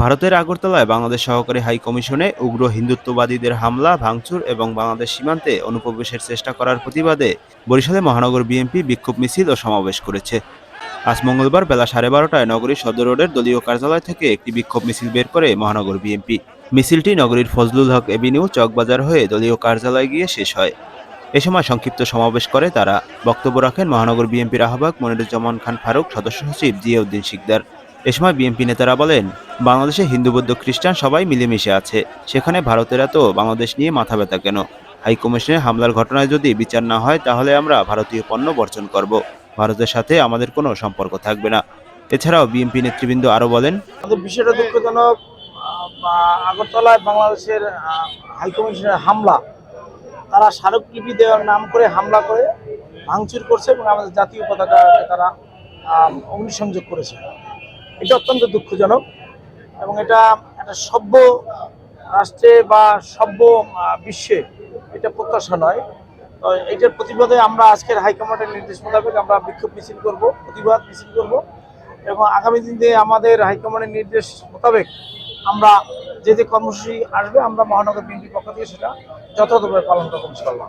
ভারতের আগরতলায় বাংলাদেশ সহকারী হাই কমিশনে উগ্র হিন্দুত্ববাদীদের হামলা, ভাঙচুর এবং বাংলাদেশ সীমান্তে অনুপ্রবেশের চেষ্টা করার প্রতিবাদে বরিশালে মহানগর বিএনপি বিক্ষোভ মিছিল ও সমাবেশ করেছে। আজ মঙ্গলবার বেলা সাড়ে বারোটায় নগরীর সদর রোডের দলীয় কার্যালয় থেকে একটি বিক্ষোভ মিছিল বের করে মহানগর বিএনপি। মিছিলটি নগরীর ফজলুল হক এভিনিউ চকবাজার হয়ে দলীয় কার্যালয়ে গিয়ে শেষ হয়। এ সময় সংক্ষিপ্ত সমাবেশ করে তারা। বক্তব্য রাখেন মহানগর বিএনপির আহ্বায়ক মনিরুজ্জামান খান ফারুক, সদস্য সচিব জিয়াউদ্দিন শিকদার। এ সময় বিএনপি নেতারা বলেন, বাংলাদেশে হিন্দু, বৌদ্ধ, খ্রিস্টান সবাই মিলেমিশে আছে। সেখানে ভারতেরা তো বাংলাদেশ নিয়ে মাথা ব্যথা কেন? হাই কমিশনে হামলার ঘটনায় যদি বিচার না হয়, তাহলে আমরা ভারতীয় পণ্য বর্জন করব। ভারতের সাথে আমাদের কোনো সম্পর্ক থাকবে না। এছাড়াও বিএনপি নেতৃবৃন্দ আরও বলেন বিষয়টা দুঃখজনক আগরতলায় বাংলাদেশের হাইকমিশনের হামলা। তারা স্মারকলিপি দেওয়ার নাম করে হামলা করে, ভাঙচুর করছে এবং আমাদের জাতীয় পতাকাকে তারা অগ্নিসংযোগ করেছে। এটা অত্যন্ত দুঃখজনক এবং এটা একটা সভ্য রাষ্ট্রে বা সভ্য বিশ্বে এটা প্রত্যাশা নয়। এটার প্রতিবাদে আমরা আজকের হাইকমান্ডের নির্দেশ মোতাবেক আমরা বিক্ষোভ মিছিল করব, প্রতিবাদ মিছিল করব এবং আগামী দিনে আমাদের হাইকমান্ডের নির্দেশ মোতাবেক আমরা যে যে কর্মসূচি আসবে আমরা মহানগর বিএনপির পক্ষ থেকে সেটা যথাযথভাবে পালন করব ইনশাল্লাহ